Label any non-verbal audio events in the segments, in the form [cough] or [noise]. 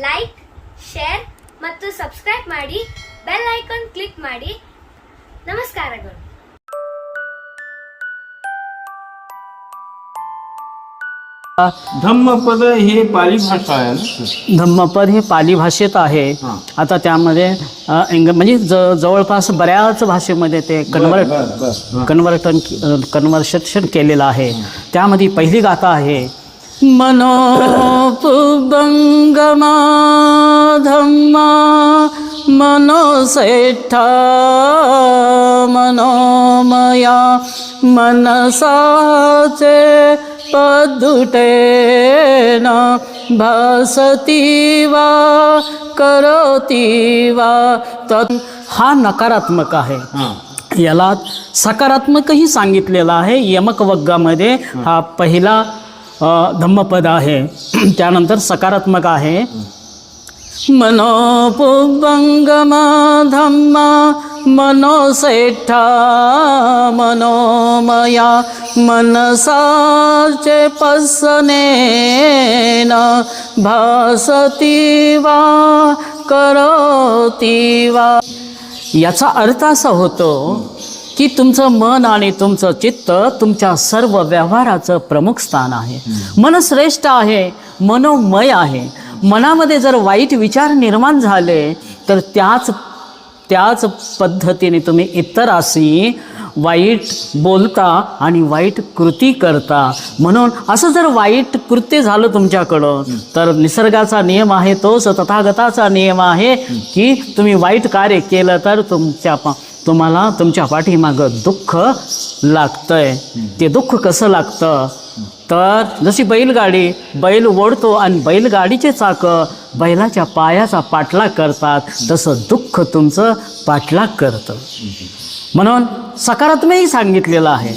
Like share ಮತ್ತು subscribe ಮಾಡಿ bell icon click ಮಾಡಿ ನಮಸ್ಕಾರಗಳು धम्मपद हे पाली भाषा आहे ना धम्मपद हे पाली भाषेत आहे हां. आता त्यामध्ये अ, इंग म्हणजे ज जवळपास बऱ्याच भाषेमध्ये ते कन्वर्ट बर, बर, बर. कन्वर्टन कन्वर्सेशन केलेलं आहे त्यामध्ये पहिली गाथा आहे मनोपुगंगमा धम्मा मनोसेठा मनोमया मनसाचे पदुटेन भासती वा करोती वा तत् हा नकारात्मक आहे. हाँ. याला सकारात्मकही सांगितलेलं आहे. यमक वग्गामध्ये हा पहिला धम्मपद आहे [clears throat] त्यानंतर सकारात्मक आहे। मनोपुबंगमा धम्मा मनोसेठा मनोमया मनसाचे पसनेन भासती वा करोती वा याचा अर्थ असा होतो की तुमचं मन आणि तुमचं चित्त तुमच्या सर्व व्यवहाराचं प्रमुख स्थान आहे. मन श्रेष्ठ आहे मनोमय आहे. मनामध्ये जर वाईट विचार निर्माण झाले तर त्याच त्याच पद्धतीने तुम्ही इतराशी वाईट बोलता आणि वाईट कृती करता. म्हणून असं जर वाईट कृत्य झालं तुमच्याकडं तर निसर्गाचा नियम आहे तोच तथागताचा नियम आहे की तुम्ही वाईट कार्य केलं तर तुमच्या पा तुम्हाला तुमच्या पाठीमागं दुःख लागतंय ते दुःख कसं लागतं तर जशी बैलगाडी बैल ओढतो आणि बैलगाडीचे चाकं बैलाच्या पायाचा पाठलाग करतात तसं दुःख तुमचं पाठलाग करतं म्हणून सकारात्मकही सांगितलेलं आहे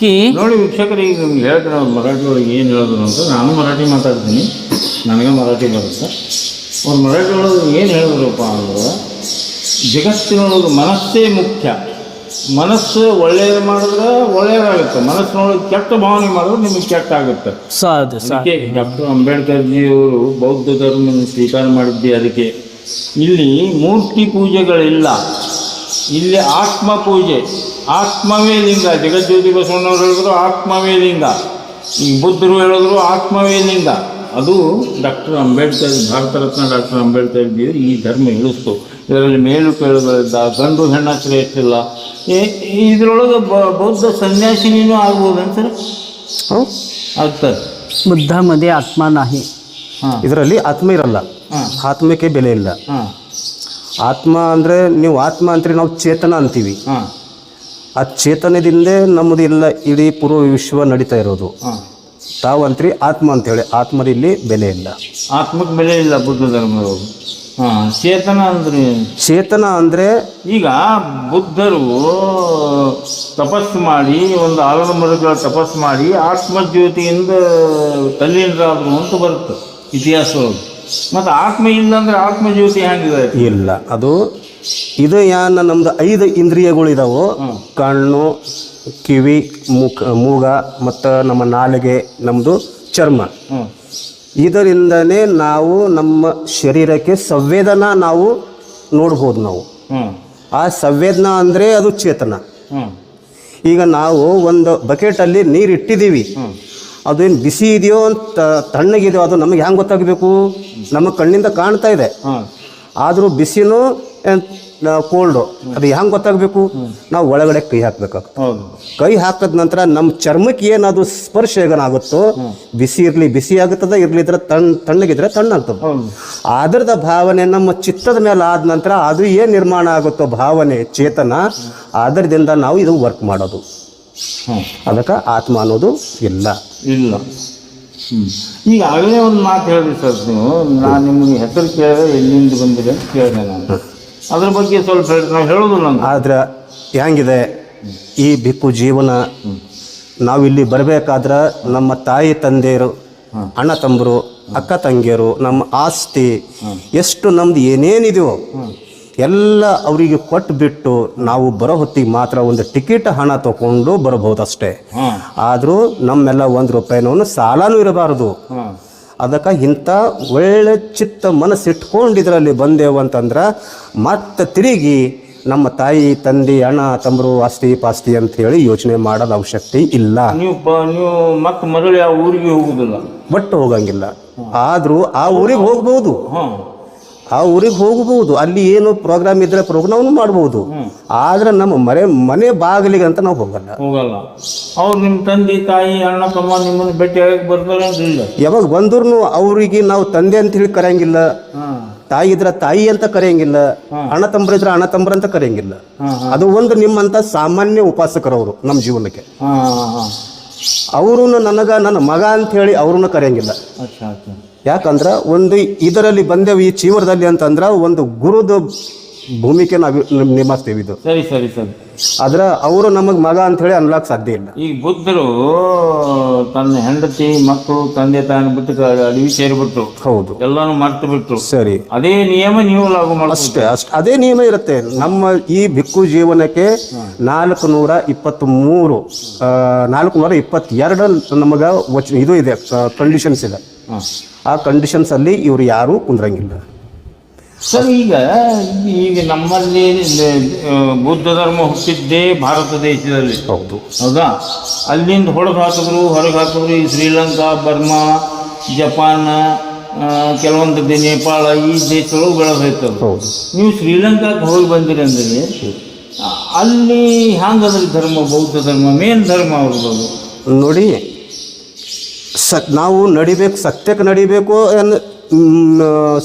की ನೋಡಿ ವೀಕ್ಷಕರು ಈಗ ನಿಮ್ಗೆ ಹೇಳ್ತಾರೆ ಅವ್ರು ಮರಾಠಿ ಒಳಗೆ ಏನು ಹೇಳಿದ್ರು ಅಂತ ನಾನು ಮರಾಠಿ ಮಾತಾಡ್ತೀನಿ ನನಗೆ ಮರಾಠಿ ಬರುತ್ತೆ ಅವ್ರು ಮರಾಠಿ ಒಳಗೆ ಏನು ಹೇಳಿದ್ರಪ್ಪ ಅಂದ್ರೆ ಜಗತ್ತಿನೊಳಗೆ ಮನಸ್ಸೇ ಮುಖ್ಯ. ಮನಸ್ಸು ಒಳ್ಳೆಯದು ಮಾಡಿದ್ರೆ ಒಳ್ಳೆಯದಾಗುತ್ತೆ ಮನಸ್ಸಿನೊಳಗೆ ಕೆಟ್ಟ ಭಾವನೆ ಮಾಡಿದ್ರೆ ನಿಮಗೆ ಕೆಟ್ಟ ಆಗುತ್ತೆ ಅದಕ್ಕೆ ಡಾಕ್ಟರ್ ಅಂಬೇಡ್ಕರ್ ಜಿಯವರು ಬೌದ್ಧ ಧರ್ಮ ಸ್ವೀಕಾರ ಮಾಡಿದ್ದೆ ಅದಕ್ಕೆ. ಇಲ್ಲಿ ಮೂರ್ತಿ ಪೂಜೆಗಳಿಲ್ಲ. ಇಲ್ಲಿ ಆತ್ಮ ಪೂಜೆ. ಆತ್ಮವೇ ಲಿಂಗ. ಜಗಜ್ಯೋತಿ ಬಸವಣ್ಣವ್ರು ಹೇಳಿದ್ರು ಆತ್ಮವೇ ಲಿಂಗ. ಈ ಬುದ್ಧರು ಹೇಳಿದ್ರು ಆತ್ಮವೇ ಲಿಂಗ. ಅದು ಡಾಕ್ಟರ್ ಅಂಬೇಡ್ಕರ್ ಭಾರತ ರತ್ನ ಡಾಕ್ಟರ್ ಅಂಬೇಡ್ಕರ್ ಈ ಧರ್ಮ ಇಳಿಸ್ತು. ಇದರಲ್ಲಿ ಮೇಲು ಕೇಳೋದ್ರಿಂದ ಗಂಡು ಹೆಣ್ಣ ಶ್ರೇಷ್ಠಿಲ್ಲ ಇದರೊಳಗೆ ಬೌದ್ಧ ಸನ್ಯಾಸಿನೂ ಆಗ್ಬೋದು ಅಂತ ಆಗ್ತದೆ. ಬುದ್ಧ ಮದೆ ಆತ್ಮ ನಾಹಿ. ಇದರಲ್ಲಿ ಆತ್ಮ ಇರಲ್ಲ. ಆತ್ಮಕ್ಕೆ ಬೆಲೆ ಇಲ್ಲ. ಆತ್ಮ ಅಂದರೆ ನೀವು ಆತ್ಮ ಅಂತೀರಿ ನಾವು ಚೇತನ ಅಂತೀವಿ. ಆ ಚೇತನದಿಂದ ನಮ್ಮದು ಇಲ್ಲ ಇಡೀ ಪೂರ್ವ ವಿಶ್ವ ನಡೀತಾ ಇರೋದು. ಹಾಂ ತಾವು ಅಂತೀರಿ ಆತ್ಮ ಅಂತೇಳಿ. ಆತ್ಮರಿಲ್ಲಿ ಬೆಲೆ ಇಲ್ಲ. ಆತ್ಮಕ್ಕೆ ಬೆಲೆ ಇಲ್ಲ ಬುದ್ಧ ಧರ್ಮದವರು ಹಾಂ ಚೇತನ ಅಂದ್ರೆ? ಚೇತನ ಅಂದರೆ ಈಗ ಬುದ್ಧರು ತಪಸ್ಸು ಮಾಡಿ ಒಂದು ಆಲದ ಮರಗಳ ತಪಸ್ಸು ಮಾಡಿ ಆತ್ಮಜ್ಯೋತಿಯಿಂದ ತಲ್ಲೀನರಾದರು ಅಂತ ಬರುತ್ತೆ ಇತಿಹಾಸ ಮತ್ತು ಆತ್ಮ ಇಲ್ಲ ಅಂದ್ರೆ ಆತ್ಮಜ್ಯೋತಿ ಹೆಂಗಿದೆ ಇಲ್ಲ. ಅದು ಇದು ಯಾನ ನಮ್ದು ಐದು ಇಂದ್ರಿಯಗಳು ಇದಾವೋ. ಕಣ್ಣು ಕಿವಿ ಮುಖ ಮೂಗ ಮತ್ತು ನಮ್ಮ ನಾಲಿಗೆ ನಮ್ಮದು ಚರ್ಮ. ಇದರಿಂದನೇ ನಾವು ನಮ್ಮ ಶರೀರಕ್ಕೆ ಸಂವೇದನಾ ನಾವು ನೋಡ್ಬೋದು ನಾವು. ಆ ಸಂವೇದನಾ ಅಂದರೆ ಅದು ಚೇತನ. ಈಗ ನಾವು ಒಂದು ಬಕೆಟಲ್ಲಿ ನೀರು ಇಟ್ಟಿದ್ದೀವಿ ಅದೇನು ಬಿಸಿ ಇದೆಯೋ ಅಂತ ತಣ್ಣಗಿದೆಯೋ ಅದು ನಮಗೆ ಹೆಂಗೆ ಗೊತ್ತಾಗಬೇಕು? ನಮ್ಮ ಕಣ್ಣಿಂದ ಕಾಣ್ತಾ ಇದೆ. ಆದರೂ ಬಿಸಿನೂ ಕೋಲ್ಡು ಅದು ಹೆಂಗೆ ಗೊತ್ತಾಗಬೇಕು? ನಾವು ಒಳಗಡೆ ಕೈ ಹಾಕ್ಬೇಕಾಗ್ತದೆ. ಕೈ ಹಾಕಿದ ನಂತರ ನಮ್ಮ ಚರ್ಮಕ್ಕೆ ಏನದು ಸ್ಪರ್ಶ ಏನಾಗುತ್ತೋ ಬಿಸಿ ಇರಲಿ ಬಿಸಿ ಆಗುತ್ತದೆ ಇರ್ಲಿದ್ರೆ ತಣ್ಣ ತಣ್ಣಗಿದ್ರೆ ತಣ್ಣಾಗ್ತದೆ ಅದರದ ಭಾವನೆ ನಮ್ಮ ಚಿತ್ತದ ಮೇಲೆ ಆದ ನಂತರ ಅದು ಏನು ನಿರ್ಮಾಣ ಆಗುತ್ತೋ ಭಾವನೆ ಚೇತನ ಅದರದಿಂದ ನಾವು ಇದು ವರ್ಕ್ ಮಾಡೋದು. ಅದಕ್ಕೆ ಆತ್ಮ ಅನ್ನೋದು ಇಲ್ಲ. ಇಲ್ಲ. ಈಗ ಆಗಲೇ ಒಂದು ಮಾತು ಹೇಳಿದ್ರಿ ಸರ್ ನೀವು. ನಾನು ನಿಮಗೆ ಹೆಸರು ಕೇಳಿದ್ರೆ ಎಲ್ಲಿಂದ ಬಂದಿದೆ ಅಂತ ಕೇಳಿದೆ ನಾನು. ಅದ್ರ ಬಗ್ಗೆ ಸ್ವಲ್ಪ ನಾವು ಹೇಳೋದು ನಾನು ಆದ್ರೆ ಹೆಂಗಿದೆ? ಈ ಬಿಕ್ಕು ಜೀವನ ನಾವಿಲ್ಲಿ ಬರಬೇಕಾದ್ರೆ ನಮ್ಮ ತಾಯಿ ತಂದೆಯರು ಅಣ್ಣ ತಮ್ಮರು ಅಕ್ಕ ತಂಗಿಯರು ನಮ್ಮ ಆಸ್ತಿ ಎಷ್ಟು ನಮ್ದು ಏನೇನಿದೆಯೋ ಎಲ್ಲ ಅವರಿಗೆ ಕೊಟ್ಟು ಬಿಟ್ಟು ನಾವು ಬರೋ ಹೊತ್ತಿಗೆ ಮಾತ್ರ ಒಂದು ಟಿಕೆಟ್ ಹಣ ತಗೊಂಡು ಬರಬಹುದು ಅಷ್ಟೇ ಆದರೂ ನಮ್ಮೆಲ್ಲ ಒಂದು ರೂಪಾಯಿನೂ ಸಾಲನೂ ಇರಬಾರ್ದು. ಅದಕ್ಕೆ ಇಂಥ ಒಳ್ಳೆ ಚಿತ್ತ ಮನಸ್ಸು ಇಟ್ಕೊಂಡು ಇದರಲ್ಲಿ ಬಂದೆವು ಅಂತಂದ್ರೆ ಮತ್ತೆ ತಿರುಗಿ ನಮ್ಮ ತಾಯಿ ತಂದೆ ಅಣ್ಣ ತಮ್ಮರು ಆಸ್ತಿ ಪಾಸ್ತಿ ಅಂತ ಹೇಳಿ ಯೋಚನೆ ಮಾಡೋದು ಅವಶ್ಯಕತೆ ಇಲ್ಲ. ನೀವು ನೀವು ಮತ್ತೆ ಮೊದಲು ಆ ಊರಿಗೆ ಹೋಗುದಿಲ್ಲ? ಒಟ್ಟು ಹೋಗಂಗಿಲ್ಲ. ಆದರೂ ಆ ಊರಿಗೆ ಹೋಗ್ಬೋದು. ಆ ಊರಿಗೆ ಹೋಗಬಹುದು. ಅಲ್ಲಿ ಏನು ಪ್ರೋಗ್ರಾಮ್ ಇದ್ರೆ ಪ್ರೋಗ್ರಾಮ್ ಮಾಡಬಹುದು. ಆದ್ರೆ ನಮ್ಮ ಮನೆ ಮನೆ ಬಾಗಿಲಿಗೆ ಅಂತ ನಾವು ಹೋಗಲ್ಲ. ಹೋಗಲ್ಲ. ಅವ್ರು ನಿಮ್ಮ ತಂದೆ ತಾಯಿ ಅಣ್ಣ ತಮ್ಮ ನಿಮ್ಮನ್ನು ಭೇಟಿಯಾಗಿ ಬರ್ತಾರೆ ಯಾವಾಗ ಬಂದ್ರು ಅವ್ರಿಗೆ ನಾವು ತಂದೆ ಅಂತ ಹೇಳಿ ಕರೆಯಂಗಿಲ್ಲ. ತಾಯಿ ಇದ್ರ ತಾಯಿ ಅಂತ ಕರೆಯಂಗಿಲ್ಲ. ಅಣ್ಣ ತಂಬ್ರ ಇದ್ರ ಅಣ್ಣ ತಂಬ್ರ ಅಂತ ಕರೆಯಂಗಿಲ್ಲ. ಅದು ಒಂದು ನಿಮ್ಮಂತ ಸಾಮಾನ್ಯ ಉಪಾಸಕರವರು ನಮ್ಮ ಜೀವನಕ್ಕೆ. ಅವರು ನನಗ ನನ್ನ ಮಗ ಅಂತ ಹೇಳಿ ಅವ್ರನ್ನ ಕರೆಯಂಗಿಲ್ಲ. ಅಚ್ಚಾ ಅಚ್ಚಾ. ಯಾಕಂದ್ರೆ ಒಂದು ಇದರಲ್ಲಿ ಬಂದೆವು ಈ ಚೀವರದಲ್ಲಿ ಅಂತಂದ್ರೆ ಒಂದು ಗುರುದ ಭೂಮಿಕೆ ನಾವು ನಿಭಾಯಿಸ್ತೇವೆ ಇದು. ಸರಿ ಸರಿ ಸರಿ. ಆದ್ರೆ ಅವರು ನಮಗೆ ಮಗ ಅಂತ ಹೇಳಿ ಅನ್ಲಾಕ್ ಸಾಧ್ಯ ಇಲ್ಲ. ಈ ಬುದ್ಧರು ತನ್ನ ಹೆಂಡತಿ ಮಕ್ಕಳು ತಂದೆ ತಾಯಿ ಬಿಟ್ಟು ಅಡವಿ ಸೇರಿಬಿಟ್ರು. ಹೌದು. ಎಲ್ಲಾನು ಮರ್ತು ಬಿಟ್ರು. ಸರಿ. ಅದೇ ನಿಯಮ ನೀವು ಲಾಗು ಮಾಡಿ ಅಷ್ಟೇ ಅಷ್ಟೇ ಅದೇ ನಿಯಮ ಇರುತ್ತೆ. ನಮ್ಮ ಈ ಭಿಕ್ಕು ಜೀವನಕ್ಕೆ ನಾಲ್ಕು ನೂರ ಇಪ್ಪತ್ತ್ ಮೂರು ನಾಲ್ಕು ನೂರ ಇಪ್ಪತ್ತೆರಡು ನಮಗೆ ಇದು ಇದೆ ಕಂಡೀಷನ್ಸ್ ಇದೆ. ಆ ಕಂಡೀಷನ್ಸ್ ಅಲ್ಲಿ ಇವ್ರು ಯಾರು ಕುಂದ್ರಂಗಿಲ್ಲ. ಸರ್ ಈಗ ಈಗ ನಮ್ಮಲ್ಲಿ ಬೌದ್ಧ ಧರ್ಮ ಹುಟ್ಟಿದ್ದೇ ಭಾರತ ದೇಶದಲ್ಲಿ. ಹೌದು. ಹೌದಾ? ಅಲ್ಲಿಂದ ಹೊರಗೆ ಹಾಕಿದ್ರು ಹೊರಗೆ ಹಾಕಿದ್ರು ಈ ಶ್ರೀಲಂಕಾ ಬರ್ಮಾ ಜಪಾನ್ ಕೆಲವೊಂದು ನೇಪಾಳ ಈ ದೇಶಗಳು ಬೆಳೆದೋಯ್ತವೆ. ಹೌದು. ನೀವು ಶ್ರೀಲಂಕಾಕ್ಕೆ ಹೋಗಿ ಬಂದಿರಿ ಅಂದರೆ ಅಲ್ಲಿ ಹ್ಯಾಂಗದ್ರಿ ಧರ್ಮ ಬೌದ್ಧ ಧರ್ಮ ಮೇನ್ ಧರ್ಮ ಅವ್ರದ್ದು ನೋಡಿ ಸ ನಾವು ನಡಿಬೇಕು ಸತ್ಯಕ್ಕೆ ನಡಿಬೇಕು ಏನ್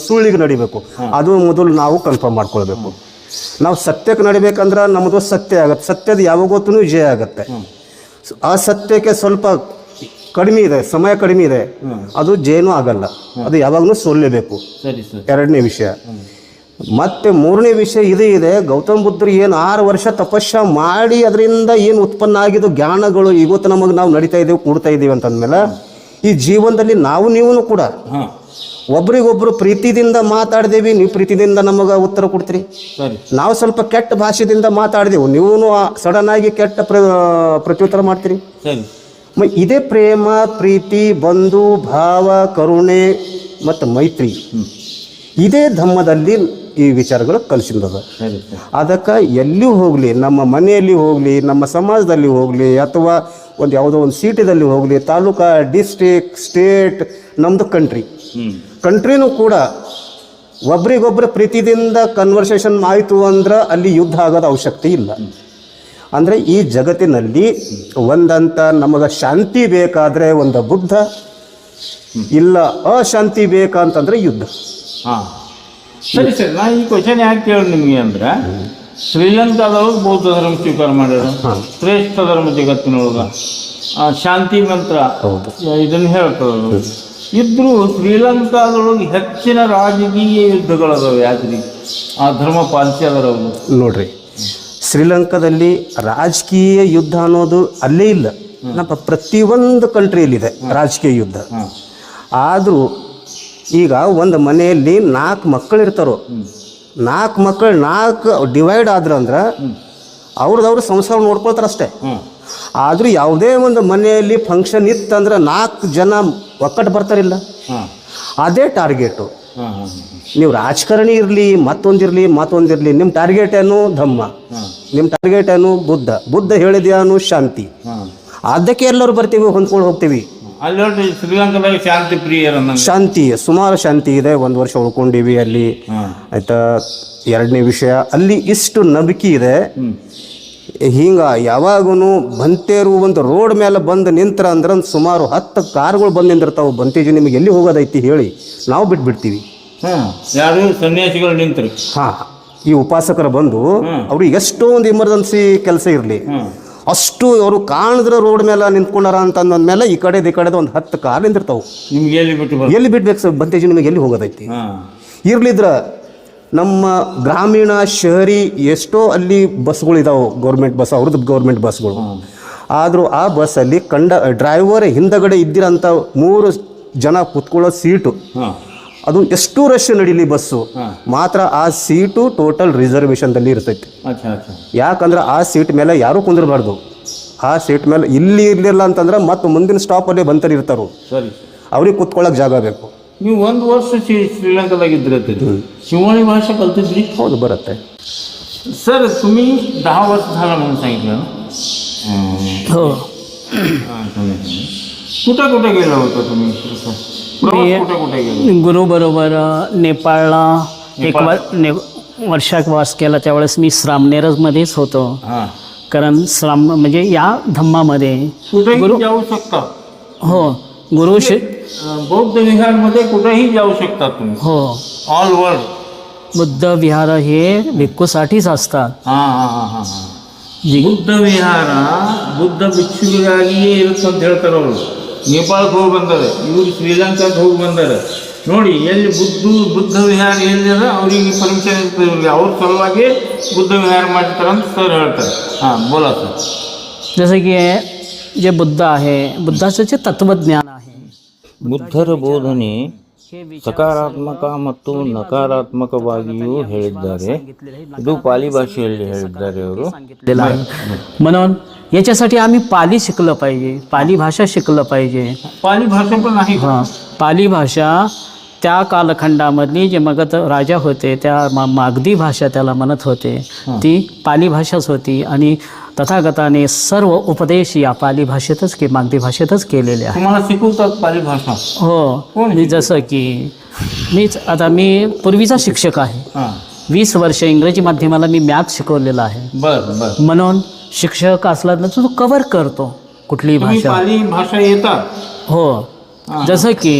ಸುಳ್ಳಿಗೆ ನಡಿಬೇಕು. ಅದು ಮೊದಲು ನಾವು ಕನ್ಫರ್ಮ್ ಮಾಡ್ಕೊಳ್ಬೇಕು. ನಾವು ಸತ್ಯಕ್ಕೆ ನಡಿಬೇಕಂದ್ರೆ ನಮ್ಮದು ಸತ್ಯ ಆಗತ್ತೆ. ಸತ್ಯದ ಯಾವಾಗೊತ್ತೂ ಜಯ ಆಗುತ್ತೆ. ಆ ಸತ್ಯಕ್ಕೆ ಸ್ವಲ್ಪ ಕಡಿಮೆ ಇದೆ ಸಮಯ ಕಡಿಮೆ ಇದೆ. ಅದು ಜಯನೂ ಆಗಲ್ಲ. ಅದು ಯಾವಾಗಲೂ ಸೋಲ್ಲೇಬೇಕು. ಎರಡನೇ ವಿಷಯ. ಮತ್ತೆ ಮೂರನೇ ವಿಷಯ ಇದೇ ಇದೆ. ಗೌತಮ್ ಬುದ್ಧರು ಏನು ಆರು ವರ್ಷ ತಪಸ್ಸ ಮಾಡಿ ಅದರಿಂದ ಏನು ಉತ್ಪನ್ನ ಆಗಿದ್ದು ಜ್ಞಾನಗಳು ಇವತ್ತು ನಮಗೆ ನಾವು ನಡೀತಾ ಇದ್ದೀವಿ ಕೂಡ್ತಾ ಇದ್ದೀವಿ ಅಂತಂದ್ಮೇಲೆ ಈ ಜೀವನದಲ್ಲಿ ನಾವು ನೀವು ಕೂಡ ಒಬ್ರಿಗೊಬ್ರು ಪ್ರೀತಿದಿಂದ ಮಾತಾಡ್ದೇವಿ ನೀವು ಪ್ರೀತಿದಿಂದ ನಮಗ ಉತ್ತರ ಕೊಡ್ತೀರಿ. ನಾವು ಸ್ವಲ್ಪ ಕೆಟ್ಟ ಭಾಷೆದಿಂದ ಮಾತಾಡ್ದೇವು ನೀವು ಸಡನ್ ಆಗಿ ಕೆಟ್ಟ ಪ್ರ ಪ್ರತ್ಯುತ್ತರ ಮಾಡ್ತೀರಿ. ಇದೇ ಪ್ರೇಮ ಪ್ರೀತಿ ಬಂಧು ಭಾವ ಕರುಣೆ ಮತ್ತು ಮೈತ್ರಿ. ಇದೇ ಧಮ್ಮದಲ್ಲಿ ಈ ವಿಚಾರಗಳು ಕಲಿಸಿದ್ದದ ಸರಿ. ಅದಕ್ಕೆ ಎಲ್ಲಿ ಹೋಗಲಿ ನಮ್ಮ ಮನೆಯಲ್ಲಿ ಹೋಗಲಿ ನಮ್ಮ ಸಮಾಜದಲ್ಲಿ ಹೋಗಲಿ ಅಥವಾ ಒಂದು ಯಾವುದೋ ಒಂದು ಸಿಟಿದಲ್ಲಿ ಹೋಗಲಿ ತಾಲೂಕಾ ಡಿಸ್ಟಿಕ್ ಸ್ಟೇಟ್ ನಮ್ಮದು ಕಂಟ್ರಿ ಕಂಟ್ರಿನೂ ಕೂಡ ಒಬ್ರಿಗೊಬ್ರು ಪ್ರೀತಿದಿಂದ ಕನ್ವರ್ಸೇಷನ್ ಆಯಿತು ಅಂದ್ರೆ ಅಲ್ಲಿ ಯುದ್ಧ ಆಗೋದ ಅವಶ್ಯಕತೆ ಇಲ್ಲ. ಅಂದರೆ ಈ ಜಗತ್ತಿನಲ್ಲಿ ಒಂದಂತ ನಮಗೆ ಶಾಂತಿ ಬೇಕಾದರೆ ಒಂದು ಬುದ್ಧ ಇಲ್ಲ ಅಶಾಂತಿ ಬೇಕಂತಂದ್ರೆ ಯುದ್ಧ. ಹಾಂ. ಸರಿ ಸರಿ ನಾನು ಈ ಕ್ವಶನ್ ಯಾಕೆ ಕೇಳಿ ನಿಮಗೆ ಅಂದ್ರೆ ಶ್ರೀಲಂಕಾದೊಳಗೆ ಬೌದ್ಧ ಧರ್ಮ ಸ್ವೀಕಾರ ಮಾಡ್ಯಾರ. ಶ್ರೇಷ್ಠ ಧರ್ಮ ಜಗತ್ತಿನೊಳಗ. ಆ, ಶಾಂತಿ ಮಂತ್ರ ಹೌದು. ಇದನ್ನು ಹೇಳ್ತಾರೆ ಇದ್ರೂ ಶ್ರೀಲಂಕಾದೊಳಗೆ ಹೆಚ್ಚಿನ ರಾಜಕೀಯ ಯುದ್ಧಗಳದಾವೆ ಯಾಕ್ರಿ ಆ ಧರ್ಮ ಪಾಲಿಸಿದವರು ಅವರು. ನೋಡ್ರಿ ಶ್ರೀಲಂಕಾದಲ್ಲಿ ರಾಜಕೀಯ ಯುದ್ಧ ಅನ್ನೋದು ಅಲ್ಲೇ ಇಲ್ಲ. ನಮ್ಮ ಪ್ರತಿಯೊಂದು ಕಂಟ್ರಿಯಲ್ಲಿದೆ ರಾಜಕೀಯ ಯುದ್ಧ. ಆದರೂ ಈಗ ಒಂದು ಮನೆಯಲ್ಲಿ ನಾಲ್ಕು ಮಕ್ಕಳು ಇರ್ತಾರೋ ನಾಲ್ಕು ಮಕ್ಕಳು ನಾಲ್ಕು ಡಿವೈಡ್ ಆದ್ರಂದ್ರೆ ಅವ್ರದ್ದು ಅವ್ರ ಸಂಸಾರ ನೋಡ್ಕೊಳ್ತಾರೆ ಅಷ್ಟೇ. ಆದರೂ ಯಾವುದೇ ಒಂದು ಮನೆಯಲ್ಲಿ ಫಂಕ್ಷನ್ ಇತ್ತಂದ್ರೆ ನಾಲ್ಕು ಜನ ಒಕ್ಕಟ್ಟು ಬರ್ತಾರಿಲ್ಲ. ಅದೇ ಟಾರ್ಗೆಟು ನೀವು ರಾಜಕಾರಣಿ ಇರಲಿ ಮತ್ತೊಂದಿರಲಿ ಮತ್ತೊಂದಿರಲಿ ನಿಮ್ಮ ಟಾರ್ಗೆಟ್ ಏನು? ಧಮ್ಮ. ನಿಮ್ಮ ಟಾರ್ಗೆಟ್ ಏನು? ಬುದ್ಧ. ಬುದ್ಧ ಹೇಳಿದ್ಯಾನು ಶಾಂತಿ. ಅದಕ್ಕೆ ಎಲ್ಲರೂ ಬರ್ತೀವಿ ಹೊಂದ್ಕೊಂಡು ಹೋಗ್ತೀವಿ. ಅಲ್ಲಿ ನೋಡಿ ಶ್ರೀಲಂಕಾದಾಗ ಶಾಂತಿ ಪ್ರಿಯರ ಶಾಂತಿ ಸುಮಾರು ಶಾಂತಿ ಇದೆ. ಒಂದು ವರ್ಷ ಉಳ್ಕೊಂಡಿವಿ ಅಲ್ಲಿ. ಆಯ್ತಾ ಎರಡನೇ ವಿಷಯ ಅಲ್ಲಿ ಇಷ್ಟು ನಂಬಿಕೆ ಇದೆ. ಹಿಂಗ ಯಾವಾಗೂ ಬಂತೇರು ಒಂದು ರೋಡ್ ಮೇಲೆ ಬಂದು ನಿಂತ್ರ ಅಂದ್ರೆ ಸುಮಾರು ಹತ್ತು ಕಾರ್ಗಳು ಬಂದು ನಿಂತಿರ್ತಾವೆ. ಬಂತೇಜಿ ನಿಮಗೆ ಎಲ್ಲಿ ಹೋಗೋದೈತಿ ಹೇಳಿ ನಾವು ಬಿಟ್ಬಿಡ್ತೀವಿ. ಹಾಂ ಯಾರು ಸನ್ಯಾಸಿಗಳು ನಿಂತರು. ಹಾ ಈ ಉಪಾಸಕರು ಬಂದು ಅವ್ರಿಗೆ ಎಷ್ಟೋ ಒಂದು ಎಮರ್ಜೆನ್ಸಿ ಕೆಲಸ ಇರಲಿ. ಅಷ್ಟು ಅವರು ಕಾಣಿದ್ರೆ ರೋಡ್ ಮೇಲೆ ನಿಂತ್ಕೊಂಡಾರ ಅಂತ ಅಂದ್ಮೇಲೆ ಈ ಕಡೆದು ಈ ಕಡೆದು ಒಂದು ಹತ್ತು ಕಾರ್ ನಿಂತಿರ್ತಾವೆ. ನಿಮ್ಗೆ ಎಲ್ಲಿ ಬಿಟ್ಟು ಎಲ್ಲಿ ಬಿಡ್ಬೇಕು ಸರ್? ಬಂತೇಜಿ ನಿಮಗೆ ಎಲ್ಲಿ ಹೋಗೋದೈತಿ? ಇರ್ಲಿದ್ರ ನಮ್ಮ ಗ್ರಾಮೀಣ ಶಹರಿ ಎಷ್ಟೋ ಅಲ್ಲಿ ಬಸ್ಗಳು ಇದಾವೆ ಗೌರ್ಮೆಂಟ್ ಬಸ್ ಅವ್ರದ್ದು ಗೌರ್ಮೆಂಟ್ ಬಸ್ಗಳು. ಆದರೂ ಆ ಬಸ್ಸಲ್ಲಿ ಕಂಡ ಡ್ರೈವರ್ ಹಿಂದಗಡೆ ಇದ್ದಿರಂಥ ಮೂರು ಜನ ಕುತ್ಕೊಳ್ಳೋ ಸೀಟು ಅದು ಎಷ್ಟು ರಶ್ ನಡೀಲಿ ಬಸ್ಸು ಮಾತ್ರ ಆ ಸೀಟು ಟೋಟಲ್ ರಿಸರ್ವೇಶನ್ದಲ್ಲಿ ಇರ್ತೈತಿ. ಯಾಕಂದ್ರೆ ಆ ಸೀಟ್ ಮೇಲೆ ಯಾರೂ ಕುಂದಿರಬಾರ್ದು. ಆ ಸೀಟ್ ಮೇಲೆ ಇಲ್ಲಿ ಇರಲಿಲ್ಲ ಅಂತಂದ್ರೆ ಮತ್ತೆ ಮುಂದಿನ ಸ್ಟಾಪ್ ಅಲ್ಲಿ ಬಂತರ್ ಸರಿ. ಅವ್ರಿಗೆ ಕುತ್ಕೊಳ್ಳೋಕೆ ಜಾಗ ಬೇಕು. ನೀವು ಒಂದು ವರ್ಷ ಶ್ರೀಲಂಕಾದಾಗಿದ್ರೆ ಶಿವಣಿ ಭಾಷೆ ಕಲ್ತಿದ್ರಿ? ಹೌದು ಬರುತ್ತೆ. ಸರ್ ಸುಮಿ दहा ವರ್ಷ झाला म्हणून सांगितलं मी- कुठं कुठे गेला गुरुबरोबर नेपाळला एक नेपाळ? वर ने वर्षाक वास केला त्यावेळेस मी श्रामनेरजमध्येच होतो हां कारण श्राम म्हणजे या धम्मामध्ये कुठेही गुरु जाऊ शकता हो गुरु शि अं, बौद्ध विहारमध्ये कुठेही जाऊ शकता तुम्ही हो ऑल वर्ल्ड बुद्ध विहार हे भिक्खूसाठीच असतात ಹಾಂ ಹಾಂ ಹಾಂ ಹಾಂ ಹಾಂ जी ಬುದ್ಧ ವಿಹಾರ ಬುದ್ಧ ಭಿಕ್ಷುವಿಗಾಗಿಯೇ ಇರುತ್ತೆ ಅಂತ ಹೇಳ್ತಾರೆ ಅವರು ನೇಪಾಳಕ್ಕೆ ಹೋಗಿ ಬಂದಾರೆ ಇವರು ಶ್ರೀಲಂಕಾಕ್ಕೆ ಹೋಗಿ ಬಂದಾರೆ ನೋಡಿ ಎಲ್ಲಿ ಬುದ್ಧ ಬುದ್ಧ ವಿಹಾರ ಎಲ್ಲಿದ ಅವರಿಗೆ ಪರ್ಮಿಷನ್ ಇರ್ತದೆ ಇವ್ರಿಗೆ ಅವ್ರ ಸಲುವಾಗಿ ಬುದ್ಧ ವಿಹಾರ ಮಾಡಿರ್ತಾರೆ ಅಂತ ಸರ್ ಹೇಳ್ತಾರೆ ಹಾಂ ಬೋಲಾ ಸರ್ जसं की जे बुद्ध आहे बुद्धाचं जे तत्वज्ञान आहे ಬುದ್ಧರ ಬೋಧನೆ हे विचार ಸಕಾರಾತ್ಮಕ ಮತ್ತು ನಕಾರಾತ್ಮಕವಾಗಿಯೂ ಹೇಳಿದ್ದಾರೆ ಇದು ಪಾಲಿ ಭಾಷೆಯಲ್ಲಿ ಹೇಳಿದ್ದಾರೆ ಅವರು सांगितलेलं आहे म्हणून याच्यासाठी आम्ही पाली शिकलं पाहिजे पाली भाषा शिकलं पाहिजे. पाली भाषा पण आहे? हां पाली भाषा त्या कालखंडामधली जे मगध राजा होते त्या मा- मागधी भाषा त्याला म्हणत होते. ती पाली भाषाच होती आणि तथागताने सर्व उपदेश या पाली भाषेतच की मागधी भाषेतच केलेले आहे तुम्हाला शिकवतात पाली भाषा? हो मी जसं की मीच आता मी पूर्वीचा शिक्षक आहे. वीस वर्ष इंग्रजी माध्यमाला मी मॅथ शिकवलेलं आहे. बर बर. म्हणून शिक्षक असला तर तो कवर करतो कुठलीही तुम्ही भाषा. पाली भाषा येतात. हो. हां. जसं की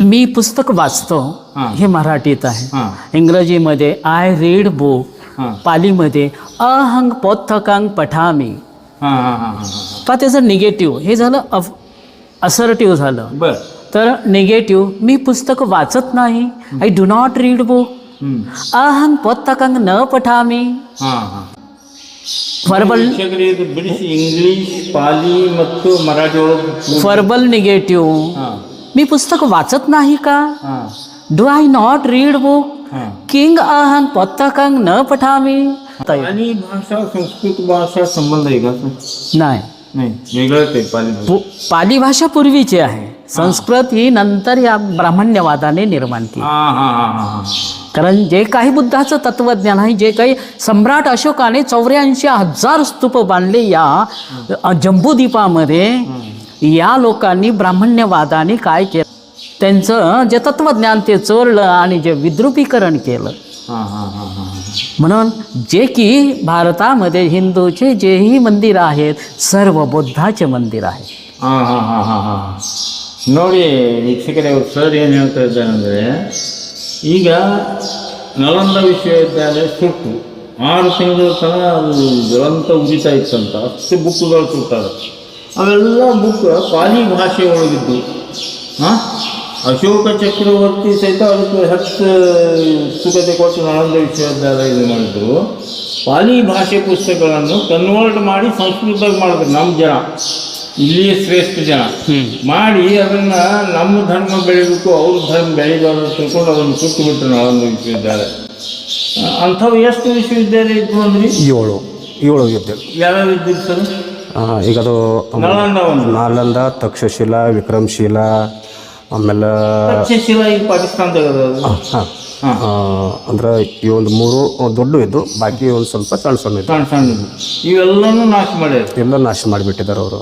मी पुस्तक वाचतो हां. हे मराठीत आहे. इंग्रजीमध्ये आय रीड बुक हां. पालीमध्ये अहंग पोथकांग पठामी. हां हां हां हां का त्याचं निगेटिव्ह हे झालं अफ असर्टिव्ह झालं. बर. तर निगेटिव्ह मी पुस्तक वाचत नाही. I do not read book अहम पुस्तक न पठा हाँ, हाँ। फर्बल इंग्लिश पाली मराठी फर्बल निगेटिव। हाँ। मी पुस्तक वाचत नहीं का? Do I not read book king अहन पुस्तक न पठा भाषा संस्कृत भाषा संबंध है का नाही। नाही पाली भाषा. पु- पाली भाषा पूर्वीची आहे. संस्कृत ही नंतर या ब्राह्मण्यवादाने निर्माण केली. हां हां हां हां हां. कारण जे काही बुद्धाचं तत्वज्ञान आहे जे काही सम्राट अशोकाने चौऱ्याऐंशी हजार स्तूप बांधले या अ, जम्बूद्वीपामध्ये या लोकांनी ब्राह्मण्यवादाने काय केलं? त्यांचं जे तत्वज्ञान ते चोरलं आणि जे विद्रुपीकरण केलं. म्हणून जे की भारतामध्ये हिंदूचे जेही मंदिर आहेत सर्व बुद्धाचे मंदिर आहे ಹಾಂ ಹಾಂ ಹಾಂ ಹಾಂ ಹಾಂ ನೋಡಿ ವೀಕ್ಷಕರೇ ಅವ್ರು ಸರ್ ಏನು ಹೇಳ್ತಾ ಇದ್ದಾರೆ ಅಂದರೆ ಈಗ ನಳಂದ ವಿಶ್ವವಿದ್ಯಾಲಯ ಸುಟ್ಟು ಆರು ತಿಂಗಳ ತನಕ ಅದು ದುರಂತ ಉರಿತಾ ಇತ್ತಂತ ಅಷ್ಟು ಬುಕ್ಗಳು ಸುಟ್ಟಾರೆ ಅವೆಲ್ಲ ಬುಕ್ ಪಾಲಿ ಭಾಷೆ ಒಳಗಿದ್ದು ಹಾಂ ಅಶೋಕ ಚಕ್ರವರ್ತಿ ಸಹಿತ ಅದಕ್ಕೆ ಹತ್ತು ಸುಖತೆ ಕೊಟ್ಟು ಆನಂದ ವಿಶ್ವವಿದ್ಯಾಲಯ ಇದು ಮಾಡಿದ್ರು. ಪಾಲಿ ಭಾಷೆ ಪುಸ್ತಕಗಳನ್ನು ಕನ್ವರ್ಟ್ ಮಾಡಿ ಸಂಸ್ಕೃತದಾಗ ಮಾಡಿದ್ರು ನಮ್ಮ ಜನ. ಇಲ್ಲಿ ಶ್ರೇಷ್ಠ ಜನ. ಮಾಡಿ ಅದನ್ನು ನಮ್ಮ ಧರ್ಮ ಬೆಳಿಬೇಕು ಅವ್ರ ಧರ್ಮ ಬೆಳಿಬಾರ್ದು ತಿಳ್ಕೊಂಡು ಅದನ್ನು ಸುಟ್ಟು ಬಿಟ್ಟರು ನಳಂದ ವಿಶ್ವವಿದ್ಯಾಲಯ ಅಂಥವು ಎಷ್ಟು ವಿಶ್ವವಿದ್ಯಾಲಯ ಇದ್ವು ಅಂದ್ರೆ? ಏಳು ಏಳು ಇದ್ದೆ ಯಾವ್ಯಾವ ಇದ್ದಿದ್ದು ಸರ್? ಈಗ ಅದು ನಾಲಂದ ಒಂದು ನಾಲಂದ ತಕ್ಷಶಿಲಾ ವಿಕ್ರಮಶಿಲಾ ಆಮೇಲೆ ತಕ್ಷಶಿಲಾ ಈ ಪಾಕಿಸ್ತಾನದಾಗ ಅದ ಅದು. ಹಾಂ ಹಾಂ ಅಂದ್ರೆ ಈ ಒಂದು ಮೂರು ದೊಡ್ಡ ಇದ್ದು ಬಾಕಿ ಒಂದು ಸ್ವಲ್ಪ ಸಣ್ಣ ಸಣ್ಣ ಇದ್ದು ಸಣ್ಣ ಸಣ್ಣ ಇವೆಲ್ಲನೂ ನಾಶ ಮಾಡ್ಯಾರ ಎಲ್ಲ ನಾಶ ಮಾಡಿಬಿಟ್ಟಿದ್ದಾರೆ ಅವರು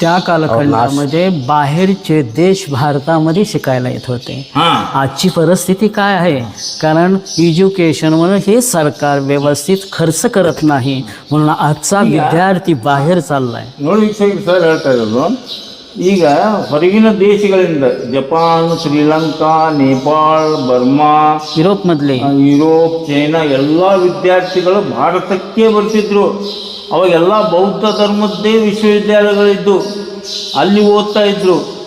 त्या कालखंडामध्ये बाहेरचे देश भारतामध्ये शिकायला येत होते हां आजची परिस्थिती काय आहे कारण एज्युकेशनवर हे सरकार व्यवस्थित खर्च करत नाही म्हणून आजचा विद्यार्थी बाहेर चाललाय ನೋಡಿ ವೀಕ್ಷಕರು ಸರ್ ಹೇಳ್ತಾ ಇರೋದು ಈಗ ಹೊರಗಿನ ದೇಶಗಳಿಂದ Japan Sri Lanka Nepal Burma Europe ಮೊದಲೇ. ಯುರೋಪ್ ಚೈನಾ ಎಲ್ಲ ವಿದ್ಯಾರ್ಥಿಗಳು ಭಾರತಕ್ಕೆ ಬರ್ತಿದ್ರು. ಅವಾಗೆಲ್ಲ ಬೌದ್ಧ ಧರ್ಮದ್ದೇ ವಿಶ್ವವಿದ್ಯಾಲಯಗಳಿದ್ದು. ಅಲ್ಲಿ ಓದ್ತಾ ಇದ್ರು.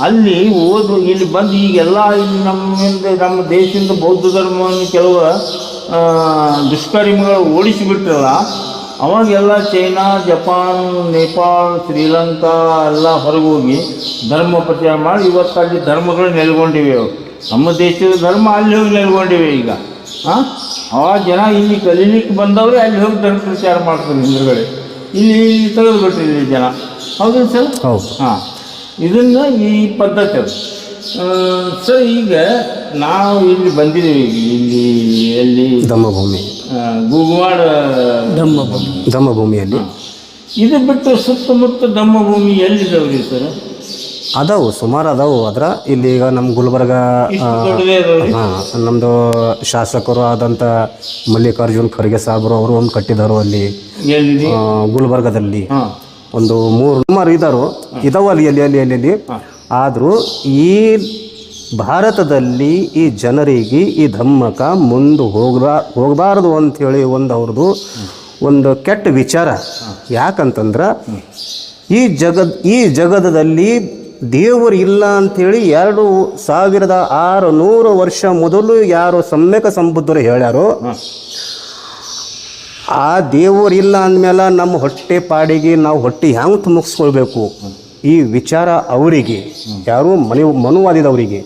ಅಲ್ಲಿ ಓದು ಇಲ್ಲಿ ಬಂದು ಈಗೆಲ್ಲ ಇಲ್ಲಿ ನಮ್ಮಿಂದ ನಮ್ಮ ದೇಶದಿಂದ ಬೌದ್ಧ ಧರ್ಮವನ್ನು ಕೆಲವು ದುಷ್ಕರ್ಮಿಗಳು ಓಡಿಸಿಬಿಟ್ರಲ್ಲ ಅವಾಗೆಲ್ಲ ಚೈನಾ ಜಪಾನ್ ನೇಪಾಳ್ ಶ್ರೀಲಂಕಾ ಎಲ್ಲ ಹೊರಗೋಗಿ ಹೋಗಿ ಧರ್ಮ ಪ್ರಚಾರ ಮಾಡಿ ಇವತ್ತು ಅಲ್ಲಿ ಧರ್ಮಗಳು ನೆಲೆಗೊಂಡಿವೆ. ಅವು ನಮ್ಮ ದೇಶದ ಧರ್ಮ ಅಲ್ಲಿ ಹೋಗಿ ನೆಲೆಗೊಂಡಿವೆ ಈಗ. ಹಾಂ ಆ ಜನ ಇಲ್ಲಿ ಕಲೀಲಿಕ್ಕೆ ಬಂದವರು ಅಲ್ಲಿ ಹೋಗಿ ಧರ್ಮ ಪ್ರಚಾರ ಮಾಡ್ತಾರೆ ಹಿಂದುಗಡೆ ಇಲ್ಲಿ ಇಲ್ಲಿ ಜನ. ಹೌದು ಸರ್? ಹೌದು. ಹಾಂ. ಇದನ್ನ ಈ ಪದ್ಧತಿ. ಅದು ಸರ್ ಈಗ ನಾವು ಇಲ್ಲಿ ಬಂದಿದ್ದೀವಿ. ಇಲ್ಲಿ ಎಲ್ಲಿ? ಧಮ್ಮಭೂಮಿ ಗುಗ್ವಾಡ ಧಮ್ಮಭೂಮಿ ಧಮ್ಮಭೂಮಿಯಲ್ಲಿ ಇದು ಬಿಟ್ಟು ಸುತ್ತಮುತ್ತ ಧಮ್ಮಭೂಮಿ ಎಲ್ಲಿದ್ದಾವ್ರಿ ಸರ್? ಅದಾವು ಸುಮಾರು ಅದಾವು. ಅದ್ರ ಇಲ್ಲಿ ಈಗ ನಮ್ಮ ಗುಲ್ಬರ್ಗ ಹಾಂ ನಮ್ಮದು ಶಾಸಕರು ಆದಂಥ ಮಲ್ಲಿಕಾರ್ಜುನ್ ಖರ್ಗೆ ಸಾಹೇಬರು ಅವರು ಒಂದು ಕಟ್ಟಿದರು ಅಲ್ಲಿ. ಗುಲ್ಬರ್ಗದಲ್ಲಿ. ಒಂದು ಮೂರು ಸುಮಾರು ಇದ್ದಾರು ಇದಾವ ಅಲ್ಲಿ ಅಲ್ಲಿ ಅಲ್ಲಿ ಅಲ್ಲಿ ಅಲ್ಲಿ. ಆದರೂ ಈ ಭಾರತದಲ್ಲಿ ಈ ಜನರಿಗೆ ಈ ಧಮ್ಮಕ ಮುಂದೆ ಹೋಗ್ಬಾ ಹೋಗಬಾರ್ದು ಅಂಥೇಳಿ ಒಂದು ಅವ್ರದ್ದು ಒಂದು ಕೆಟ್ಟ ವಿಚಾರ. ಯಾಕಂತಂದ್ರೆ ಈ ಜಗದ್, ಈ ಜಗದದಲ್ಲಿ ದೇವರು ಇಲ್ಲ ಅಂಥೇಳಿ ಎರಡು ಸಾವಿರದ ಆರು ನೂರು ವರ್ಷ ಮೊದಲು ಯಾರು ಸಮ್ಯಕ ಸಂಬುದ್ಧರು ಹೇಳ್ಯಾರೋ, ಆ ದೇವರು ಇಲ್ಲ ಅಂದಮೇಲೆ ನಮ್ಮ ಹೊಟ್ಟೆ ಪಾಡಿಗೆ ನಾವು ಹೊಟ್ಟೆ ಹ್ಯಾಂಗೆ ತುಂಬಿಸ್ಕೊಳ್ಬೇಕು? ಈ ವಿಚಾರ ಅವರಿಗೆ ಯಾರು ಮನೆ ಮನುವಾದಿದವರಿಗೆ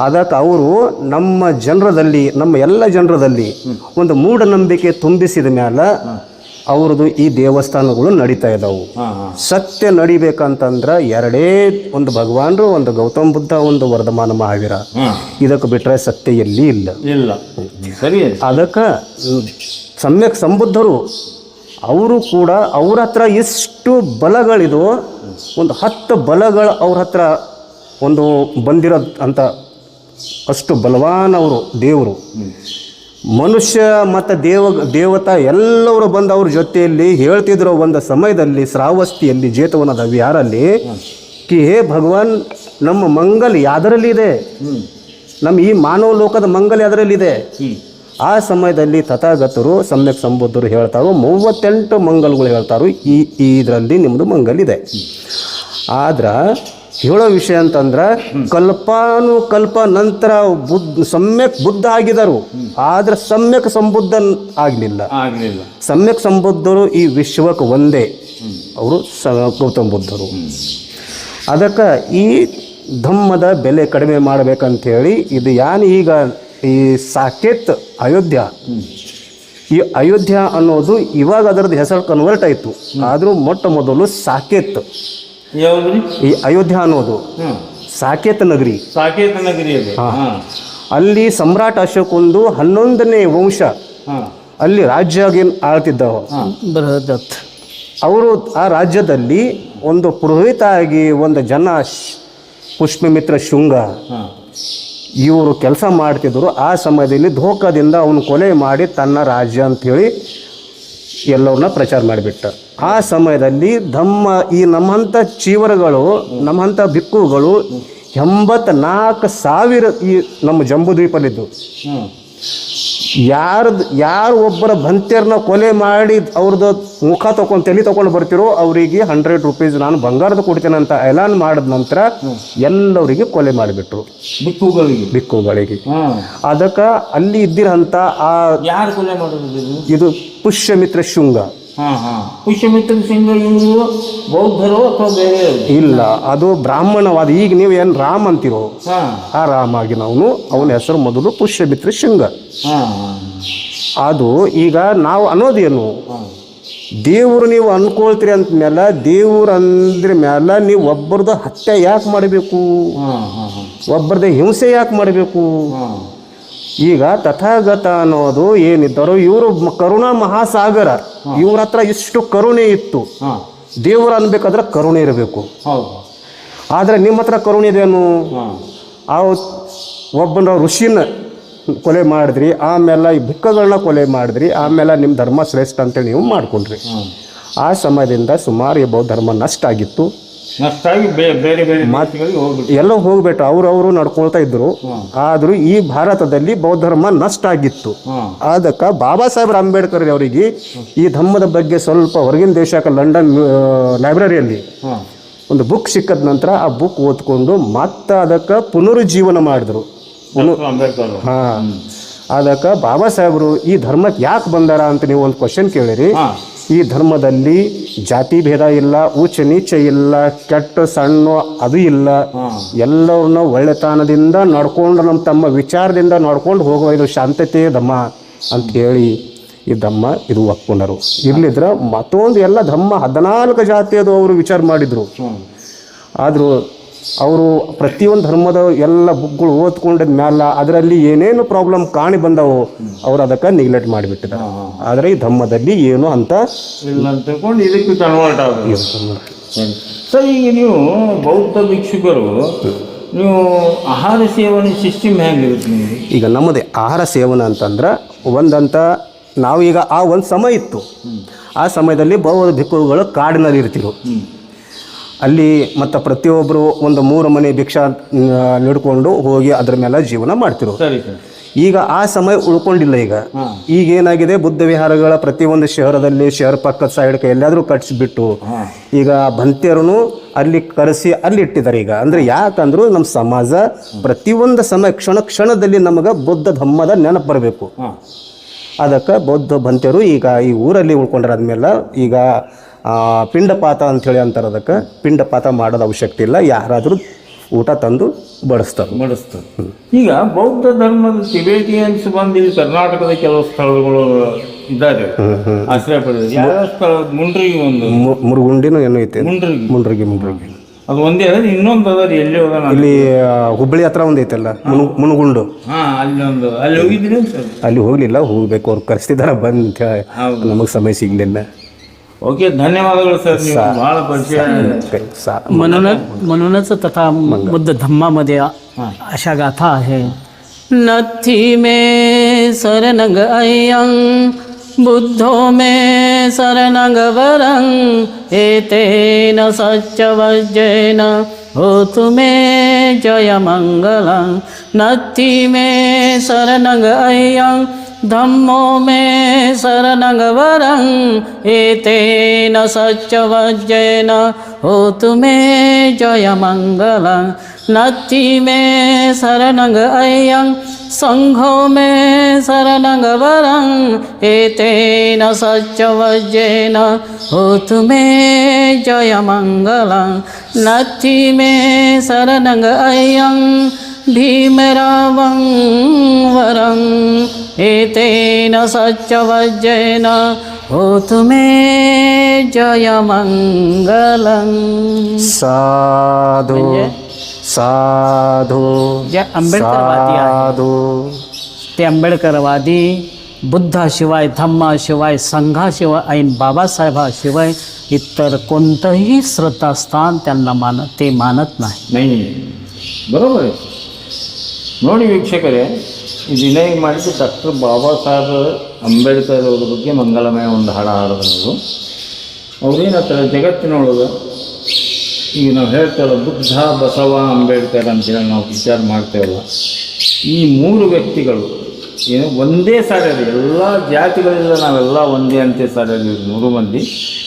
ಅದಕ್ಕೆ ಅವರು ನಮ್ಮ ಜನರದಲ್ಲಿ ನಮ್ಮ ಎಲ್ಲ ಜನರದಲ್ಲಿ ಒಂದು ಮೂಢನಂಬಿಕೆ ತುಂಬಿಸಿದ ಮೇಲೆ ಅವ್ರದ್ದು ಈ ದೇವಸ್ಥಾನಗಳು ನಡೀತಾ ಇದ್ದಾವೆ ಸತ್ಯ ನಡಿಬೇಕಂತಂದ್ರೆ ಎರಡೇ ಒಂದು ಭಗವಾನರು ಒಂದು ಗೌತಮ ಬುದ್ಧ ಒಂದು ವರ್ಧಮಾನ ಮಹಾವೀರ. ಇದಕ್ಕೆ ಬಿಟ್ಟರೆ ಸತ್ಯ ಎಲ್ಲಿ ಇಲ್ಲ. ಇಲ್ಲ. ಸರಿ. ಅದಕ್ಕೆ ಸಮ್ಯಕ್ ಸಂಬುದ್ಧರು ಅವರು ಕೂಡ ಅವ್ರ ಹತ್ರ ಎಷ್ಟು ಬಲಗಳಿದು ಒಂದು ಹತ್ತು ಬಲಗಳು ಅವ್ರ ಹತ್ರ ಒಂದು ಬಂದಿರೋ ಅಂತ ಅಷ್ಟು ಬಲವಾನ್ ಅವರು, ದೇವರು. ಮನುಷ್ಯ ಮತ್ತು ದೇವ, ದೇವತಾ ಎಲ್ಲರೂ ಬಂದು ಅವ್ರ ಜೊತೆಯಲ್ಲಿ ಹೇಳ್ತಿದ್ರು ಒಂದು ಸಮಯದಲ್ಲಿ, ಶ್ರಾವಸ್ತಿಯಲ್ಲಿ ಜೇತವನದ ವಿಹಾರಲ್ಲಿ ಕಿ ಹೇ ಭಗವಾನ್, ನಮ್ಮ ಮಂಗಲ್ ಯಾದರಲ್ಲಿದೆ? ನಮ್ಮ ಈ ಮಾನವ ಲೋಕದ ಮಂಗಲ್ ಯಾದರಲ್ಲಿದೆ? ಆ ಸಮಯದಲ್ಲಿ ತಥಾಗತರು, ಸಮ್ಯಕ್ ಸಂಬುದ್ಧರು ಹೇಳ್ತಾರೋ, ಮೂವತ್ತೆಂಟು ಮಂಗಲ್ಗಳು ಹೇಳ್ತಾರೋ, ಈ ಇದರಲ್ಲಿ ನಿಮ್ಮದು ಮಂಗಲ್ ಇದೆ. ಆದ್ರೆ ಹೇಳೋ ವಿಷಯ ಅಂತಂದ್ರೆ ಕಲ್ಪಾನು ಕಲ್ಪ ನಂತರ ಬುದ್ಧ ಸಮ್ಯಕ್ ಬುದ್ಧ ಆಗಿದರು. ಆದ್ರೆ ಸಮ್ಯಕ್ ಸಂಬುದ್ಧ ಆಗಲಿಲ್ಲ. ಆಗ್ಲಿಲ್ಲ. ಸಮ್ಯಕ್ ಸಂಬುದ್ಧರು ಈ ವಿಶ್ವಕ್ಕೆ ಒಂದೇ. ಅವರು ಸ ಗೌತಮ ಬುದ್ಧರು. ಅದಕ್ಕೆ ಈ ಧಮ್ಮದ ಬೆಲೆ ಕಡಿಮೆ ಮಾಡಬೇಕಂಥೇಳಿ ಇದು ಯಾನ್ ಈಗ ಈ ಸಾಕೇತ್ ಅಯೋಧ್ಯ. ಈ ಅಯೋಧ್ಯ ಅನ್ನೋದು ಇವಾಗ ಅದರದ್ದು ಹೆಸರು ಕನ್ವರ್ಟ್ ಆಯಿತು. ಆದರೂ ಮೊಟ್ಟ ಮೊದಲು ಸಾಕೇತ್. ಈ ಅಯೋಧ್ಯ ಅನ್ನೋದು ಸಾಕೇತ ನಗರಿ. ಸಾಕೇತ ನಗರಿ ಅಲ್ಲಿ ಸಮ್ರಾಟ್ ಅಶೋಕ್ ಒಂದು ಹನ್ನೊಂದನೇ ವಂಶ ಅಲ್ಲಿ ರಾಜ್ಯ ಆಳ್ತಿದ್ದ ಅವರು ಆ ರಾಜ್ಯದಲ್ಲಿ ಒಂದು ಪುರೋಹಿತ ಆಗಿ ಒಂದು ಜನ ಶ್- ಪುಷ್ಪಮಿತ್ರ ಶೃಂಗ ಇವರು ಕೆಲಸ ಮಾಡ್ತಿದ್ರು. ಆ ಸಮಯದಲ್ಲಿ ಧೋಕದಿಂದ ಅವನು ಕೊಲೆ ಮಾಡಿ ತನ್ನ ರಾಜ್ಯ ಅಂಥೇಳಿ ಎಲ್ಲವನ್ನ ಪ್ರಚಾರ ಮಾಡಿಬಿಟ್ಟ. ಆ ಸಮಯದಲ್ಲಿ ಧಮ್ಮ ಈ ನಮ್ಮಂಥ ಚೀವರಗಳು ನಮ್ಮಂಥ ಭಿಕ್ಕುಗಳು ಎಂಬತ್ನಾಲ್ಕು ಸಾವಿರ ಈ ನಮ್ಮ ಜಂಬೂದ್ವೀಪಲ್ಲಿದ್ದು ಯಾರ್ದು ಯಾರು ಒಬ್ಬರ ಬಂತ್ಯರ್ನ ಕೊಲೆ ಮಾಡಿ ಅವ್ರದ್ದು ಮುಖ ತಗೊಂಡು ತಲೆ ತಗೊಂಡು ಬರ್ತಿರೋ ಅವರಿಗೆ ಹಂಡ್ರೆಡ್ ರುಪೀಸ್ ನಾನು ಬಂಗಾರದ ಕೊಡ್ತೇನೆ ಅಂತ ಎಲಾನ್ ಮಾಡಿದ ನಂತರ ಎಲ್ಲರಿಗೆ ಕೊಲೆ ಮಾಡಿಬಿಟ್ರು. ಬಿಕ್ಕುಗಳಿಗೆ. ಬಿಕ್ಕುಗಳಿಗೆ. ಅದಕ್ಕೆ ಅಲ್ಲಿ ಇದ್ದಿರಂತ ಆ ಯಾರು ಕೊಲೆ ಮಾಡೋದು ಇದು? ಪುಷ್ಯಮಿತ್ರ ಶೃಂಗ. ಪುಷ್ಯಮಿತ್ರ ಸಿಂಗ ಇವರು ಬೌದ್ಧರು ಅಥವಾ ಬೇರೆ ಇಲ್ಲ ಅದು ಬ್ರಾಹ್ಮಣವಾದ ಈಗ ನೀವು ಏನು ರಾಮ್ ಅಂತಿರೋ ಆ ರಾಮ ಆಗಿ ನಾವು ಅವನ ಹೆಸರು ಮೊದಲು ಪುಷ್ಯಮಿತ್ರ ಶೃಂಗ. ಅದು ಈಗ ನಾವು ಅನ್ನೋದೇನು ದೇವರು ನೀವು ಅಂದ್ಕೊಳ್ತೀರಿ ಅಂತ ಮೇಲೆ ದೇವ್ರು ಅಂದ್ರ ಮೇಲೆ ನೀವು ಒಬ್ಬರದು ಹತ್ಯೆ ಯಾಕೆ ಮಾಡಬೇಕು? ಒಬ್ಬರದ ಒಬ್ಬರದ್ದು ಹಿಂಸೆ ಯಾಕೆ ಮಾಡಬೇಕು? ಈಗ ತಥಾಗತ ಅನ್ನೋದು ಏನಿದ್ದಾರೋ ಇವರು ಕರುಣಾ ಮಹಾಸಾಗರ ಇವ್ರ ಹತ್ರ ಇಷ್ಟು ಕರುಣೆ ಇತ್ತು. ದೇವರು ಅನ್ಬೇಕಾದ್ರೆ ಕರುಣೆ ಇರಬೇಕು. ಆದರೆ ನಿಮ್ಮ ಹತ್ರ ಕರುಣೆ ಇದೇನು ಆ ಒಬ್ಬನ ಋಷಿನ ಕೊಲೆ ಮಾಡಿದ್ರಿ ಆಮೇಲೆ ಈ ಬುಕ್ಕಗಳನ್ನ ಕೊಲೆ ಮಾಡಿದ್ರಿ ಆಮೇಲೆ ನಿಮ್ಮ ಧರ್ಮ ಶ್ರೇಷ್ಠ ಅಂತೇಳಿ ನೀವು ಮಾಡ್ಕೊಂಡ್ರಿ. ಆ ಸಮಯದಿಂದ ಸುಮಾರು ಈ ಬೌದ್ಧ ಧರ್ಮ ನಷ್ಟ ಆಗಿತ್ತು. ಎಲ್ಲ ಹೋಗ್ಬಿಟ್ಟು ಅವ್ರು ಅವರು ನಡ್ಕೊಳ್ತಾ ಇದ್ರು. ಆದರೂ ಈ ಭಾರತದಲ್ಲಿ ಬೌದ್ಧ ಧರ್ಮ ನಷ್ಟ ಆಗಿತ್ತು. ಅದಕ್ಕೆ ಬಾಬಾ ಸಾಹೇಬ್ ಅಂಬೇಡ್ಕರ್ ಅವರಿಗೆ ಈ ಧರ್ಮದ ಬಗ್ಗೆ ಸ್ವಲ್ಪ ಹೊರಗಿನ ದೇಶಕ್ಕೆ ಲಂಡನ್ ಲೈಬ್ರರಿಯಲ್ಲಿ ಒಂದು ಬುಕ್ ಸಿಕ್ಕದ ನಂತರ ಆ ಬುಕ್ ಓದ್ಕೊಂಡು ಮತ್ತೆ ಅದಕ್ಕೆ ಪುನರುಜ್ಜೀವನ ಮಾಡಿದ್ರು. ಹಾ. ಅದಕ್ಕೆ ಬಾಬಾ ಸಾಹೇಬ್ರು ಈ ಧರ್ಮಕ್ಕೆ ಯಾಕೆ ಬಂದಾರ ಅಂತ ನೀವು ಒಂದು ಕ್ವಶನ್ ಕೇಳಿರಿ. ಈ ಧರ್ಮದಲ್ಲಿ ಜಾತಿ ಭೇದ ಇಲ್ಲ ಉಚ್ಚ ನೀಚ ಇಲ್ಲ ಕೆಟ್ಟ ಸಣ್ಣ ಅದು ಇಲ್ಲ. ಎಲ್ಲವನ್ನ ಎಲ್ಲರನ್ನ ಒಳ್ಳೆತನದಿಂದ ನಡ್ಕೊಂಡು ನಮ್ಮ ತಮ್ಮ ವಿಚಾರದಿಂದ ನಡ್ಕೊಂಡು ಹೋಗುವ ಇದು ಶಾಂತತೆ ಧಮ್ಮ ಅಂತ ಹೇಳಿ ಈ ಧಮ್ಮ ಇದು ಒಪ್ಕೊಂಡರು. ಇಲ್ಲಿದ್ರ ಮತ್ತೊಂದು ಎಲ್ಲ ಧಮ್ಮ ಹದಿನಾಲ್ಕು ಜಾತಿಯದು ಅವರು ವಿಚಾರ ಮಾಡಿದ್ರು. ಆದರೂ ಅವರು ಪ್ರತಿಯೊಂದು ಧರ್ಮದ ಎಲ್ಲ ಬುಕ್ಗಳು ಓದ್ಕೊಂಡ ಮ್ಯಾಲ ಅದರಲ್ಲಿ ಏನೇನು ಪ್ರಾಬ್ಲಮ್ ಕಾಣಿ ಬಂದವು ಅವ್ರು ಅದಕ್ಕೆ ನೆಗ್ಲೆಕ್ಟ್ ಮಾಡಿಬಿಟ್ಟಿದ್ದಾರೆ ಆದರೆ ಈ ಧರ್ಮದಲ್ಲಿ ಏನು ಅಂತ ಇದಕ್ಕೆ ಕನ್ವರ್ಟ್ ಸರಿ. ಸರ್ ಈಗ ನೀವು ಬೌದ್ಧ ಭಿಕ್ಷುಕರು ನೀವು ಆಹಾರ ಸೇವನೆ ಸಿಸ್ಟಮ್ ಹೇಗಿರುತ್ತೆ ಈಗ ನಮ್ಮದೇ ಆಹಾರ ಸೇವನ ಅಂತಂದ್ರೆ ಒಂದಂತ ನಾವೀಗ ಆ ಒಂದು ಸಮಯ ಇತ್ತು. ಆ ಸಮಯದಲ್ಲಿ ಬೌದ್ಧ ಭಿಕ್ಕುಗಳು ಕಾಡಿನಲ್ಲಿ ಇರ್ತಿರು ಅಲ್ಲಿ ಮತ್ತು ಪ್ರತಿಯೊಬ್ಬರು ಒಂದು ಮೂರು ಮನೆ ಭಿಕ್ಷಾ ನಡ್ಕೊಂಡು ಹೋಗಿ ಅದ್ರ ಮೇಲೆ ಜೀವನ ಮಾಡ್ತಿರು ಈಗ ಆ ಸಮಯ ಉಳ್ಕೊಂಡಿಲ್ಲ ಈಗ. ಈಗ ಏನಾಗಿದೆ ಬುದ್ಧ ವಿಹಾರಗಳ ಪ್ರತಿಯೊಂದು ಶಹರದಲ್ಲಿ ಶಹರ ಪಕ್ಕದ ಸೈಡ್ ಎಲ್ಲಾದರೂ ಕಟ್ಸಿಬಿಟ್ಟು ಈಗ ಬಂತಿಯರನ್ನು ಅಲ್ಲಿ ಕರೆಸಿ ಅಲ್ಲಿ ಇಟ್ಟಿದ್ದಾರೆ ಈಗ. ಅಂದ್ರೆ ಯಾಕಂದ್ರು ನಮ್ಮ ಸಮಾಜ ಪ್ರತಿಯೊಂದು ಸಮಯ ಕ್ಷಣ ಕ್ಷಣದಲ್ಲಿ ನಮಗೆ ಬುದ್ಧ ಧಮ್ಮದ ನೆನಪು ಬರಬೇಕು. ಅದಕ್ಕೆ ಬೌದ್ಧ ಬಂತಿಯರು ಈಗ ಈ ಊರಲ್ಲಿ ಉಳ್ಕೊಂಡ್ರಾದ್ಮೇಲೆ ಈಗ ಪಿಂಡಪಾತ ಅಂಥೇಳಿ ಅಂತಾರೆ ಅದಕ್ಕೆ. ಪಿಂಡಪಾತ ಮಾಡೋದು ಅವಶ್ಯಕತೆ ಇಲ್ಲ. ಯಾರಾದರೂ ಊಟ ತಂದು ಬಡಿಸ್ತಾರೆ. ಬಡಿಸ್ತಾರೆ. ಈಗ ಬೌದ್ಧ ಧರ್ಮದ ಟಿಬೇಟಿಯನ್ಸ್ ಬಂದು ಇಲ್ಲಿ ಕರ್ನಾಟಕದ ಕೆಲವು ಸ್ಥಳಗಳು ಇದ್ದಾರೆ ಆಶ್ರಯ ಯಾವ ಸ್ಥಳ ಮುಂಡ್ರಿಗೆ ಒಂದು. ಮುರುಗುಂಡಿನೂ ಏನೋ ಐತೆ. ಮುಂಡ್ರಿಗೆ. ಮುಂಡ್ರಿಗೆ ಮುಂಡ್ರಿಗೆ. ಅದು ಒಂದೇ ಅದ ಇನ್ನೊಂದು ಅದ ರೀ ಎಲ್ಲಿ ಹೋದ ಇಲ್ಲಿ ಹುಬ್ಬಳ್ಳಿ ಹತ್ರ ಒಂದು ಐತಲ್ಲ ಮುನು ಮುನುಗುಂಡು. ಅಲ್ಲಿ ಒಂದು ಅಲ್ಲಿ ಹೋಗಿದ್ದೀನಿ ಸರ್? ಅಲ್ಲಿ ಹೋಗ್ಲಿಲ್ಲ ಹೋಗ್ಬೇಕು ಅವ್ರು ಕರೆಸ್ತಿದಾರ ಬಂದು ನಮಗೆ ಸಮಯ ಸಿಗ್ಲಿಲ್ಲ. ओके धन्यवाद सर ನೀವು ಬಹಳ ಪರಿಚಯ म्हणूनच तथा बुद्ध धम्मा मध्य अशा गाथा है नथी में शरणग अय्यं बुद्धो में शरणग वरं एतेन हो होतु जय मंगल नथी में शरणग अय्यं धम्मो मे शरणगवरं एतेन सच्चवज्जेन होतु मे जयमङ्गलं। नत्ति मे शरणग अय्यं, सङ्घो मे शरणगवरं एतेन सच्चवज्जेन होतु मे जयमङ्गलं। नत्ति मे शरणग अय्यं, भीमरावं वरं एतेन सच्चवज्रेन होतुमे जयमङ्गलं साधु म्हणजे साधु जे आंबेडकरवादी साधु। ते आंबेडकरवादी बुद्धाशिवाय धम्माशिवाय संघाशिवाय ऐन बाबासाहेबाशिवाय इतर कोणतंही श्रद्धास्थान त्यांना मान ते मानत नाही. नाही बरोबर म्हणून वीक्षकरे ಈಗ ಮಾಡಿದ್ದು ಡಾಕ್ಟರ್ ಬಾಬಾ ಸಾಹೇಬ್ ಅಂಬೇಡ್ಕರ್ ಅವ್ರ ಬಗ್ಗೆ ಮಂಗಳಮಯ ಒಂದು ಹಾಡು ಹಾಡಿದ್ರು ಅವ್ರೇನತ್ತಾರೆ ಜಗತ್ತಿನೊಳಗೆ ಈಗ ನಾವು ಹೇಳ್ತೇವಲ್ಲ ಬುದ್ಧ ಬಸವ ಅಂಬೇಡ್ಕರ್ ಅಂತೇಳಿ ನಾವು ವಿಚಾರ ಮಾಡ್ತೇವಲ್ಲ ಈ ಮೂರು ವ್ಯಕ್ತಿಗಳು ಏನು ಒಂದೇ ಸಾರ್ಯರಿ ಎಲ್ಲ ಜಾತಿಗಳಿಂದ ನಾವೆಲ್ಲ ಒಂದೇ ಅಂತೆ ಸಾರ್ಯರಿ ಮೂರು ಮಂದಿ